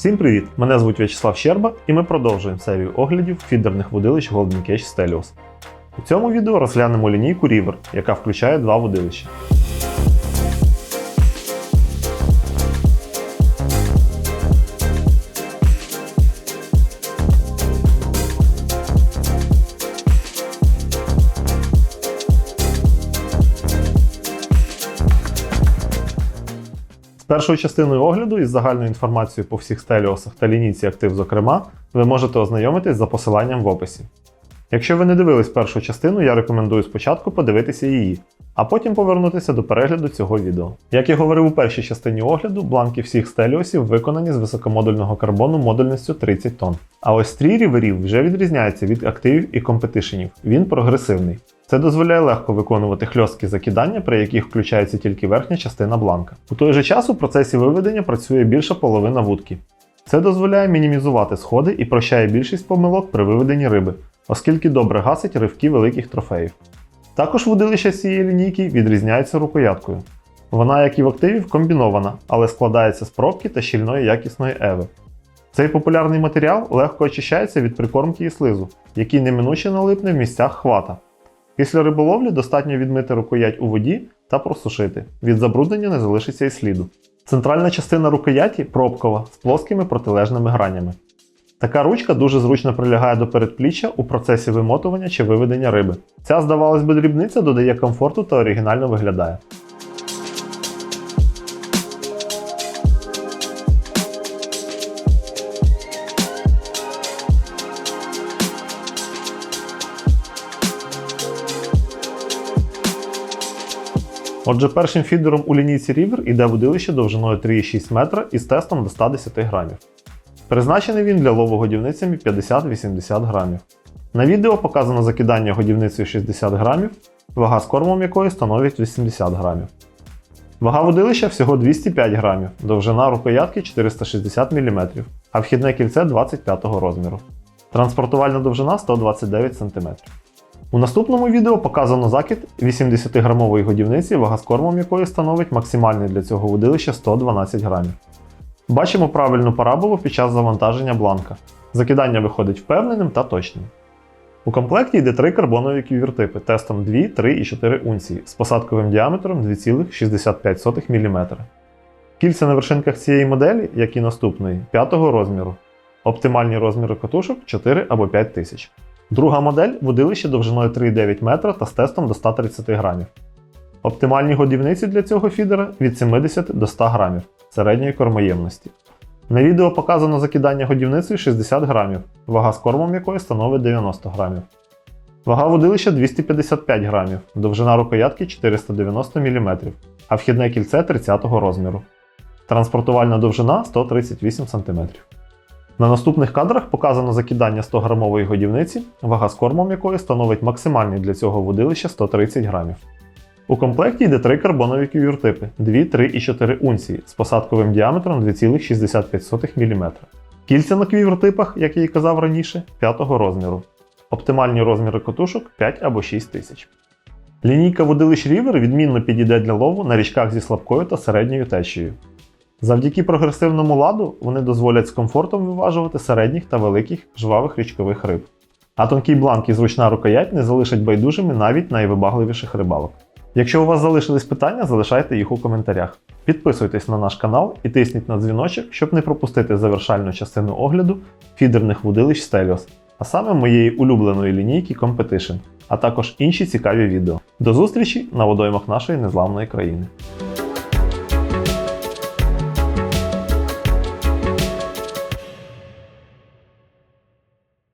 Всім привіт! Мене звуть В'ячеслав Щерба і ми продовжуємо серію оглядів фідерних водилищ Golden Cage Stelios. У цьому відео розглянемо лінійку River, яка включає два водилища. Першою частиною огляду із загальною інформацією по всіх стеліосах та лінійці актив, зокрема, ви можете ознайомитись за посиланням в описі. Якщо ви не дивились першу частину, я рекомендую спочатку подивитися її, а потім повернутися до перегляду цього відео. Як я говорив у першій частині огляду, бланки всіх стеліосів виконані з високомодульного карбону модульністю 30 тонн. А ось стрій ріверів вже відрізняється від активів і компетишенів. Він прогресивний. Це дозволяє легко виконувати хльосткі закидання, при яких включається тільки верхня частина бланка. У той же час у процесі виведення працює більша половина вудки. Це дозволяє мінімізувати сходи і прощає більшість помилок при виведенні риби, оскільки добре гасить ривки великих трофеїв. Також вудилища цієї лінійки відрізняються рукояткою. Вона, як і в активів, комбінована, але складається з пробки та щільної якісної еви. Цей популярний матеріал легко очищається від прикормки і слизу, який неминуче налипне в місцях хвата. Після риболовлі достатньо відмити рукоять у воді та просушити. Від забруднення не залишиться і сліду. Центральна частина рукояті пробкова з плоскими протилежними гранями. Така ручка дуже зручно прилягає до передпліччя у процесі вимотування чи виведення риби. Ця, здавалось би, дрібниця додає комфорту та оригінально виглядає. Отже, першим фідером у лінійці River іде водилище довжиною 3,6 метра із тестом до 110 грамів. Призначений він для лову годівницями 50-80 грамів. На відео показано закидання годівницею 60 грамів, вага з кормом якої становить 80 грамів. Вага водилища всього 205 грамів, довжина рукоятки 460 мм, а вхідне кільце 25 розміру. Транспортувальна довжина 129 см. У наступному відео показано закид 80-грамової годівниці, вага з кормом якої становить максимальний для цього водилища 112 грамів. Бачимо правильну параболу під час завантаження бланка. Закидання виходить впевненим та точним. У комплекті йде три карбонові кювертипи тестом 2, 3 і 4 унції з посадковим діаметром 2,65 мм. Кільця на вершинках цієї моделі, як і наступної, 5 розміру. Оптимальні розміри катушок 4 або 5 тисяч. Друга модель водилище довжиною 3,9 метра та з тестом до 130 грамів. Оптимальні годівниці для цього фідера від 70 до 100 грамів середньої кормоємності. На відео показано закидання годівницею 60 грамів, вага з кормом якої становить 90 грамів. Вага водилища 255 грамів, довжина рукоятки 490 мм, а вхідне кільце 30 розміру. Транспортувальна довжина 138 см. На наступних кадрах показано закидання 100 грамової годівниці, вага з кормом якої становить максимальний для цього водилища 130 грамів. У комплекті йде три карбонові кювертипи 2, 3 і 4 унції з посадковим діаметром 2,65 мм. Кільця на квівертипах, як я і казав раніше, 5 розміру. Оптимальні розміри котушок 5 або 6 тисяч. Лінійка водилищ River відмінно підійде для лову на річках зі слабкою та середньою течією. Завдяки прогресивному ладу вони дозволять з комфортом виважувати середніх та великих жвавих річкових риб. А тонкий бланк і зручна рукоять не залишать байдужими навіть найвибагливіших рибалок. Якщо у вас залишились питання, залишайте їх у коментарях. Підписуйтесь на наш канал і тисніть на дзвіночок, щоб не пропустити завершальну частину огляду фідерних вудилищ Stelios, а саме моєї улюбленої лінійки Competition, а також інші цікаві відео. До зустрічі на водоймах нашої незламної країни.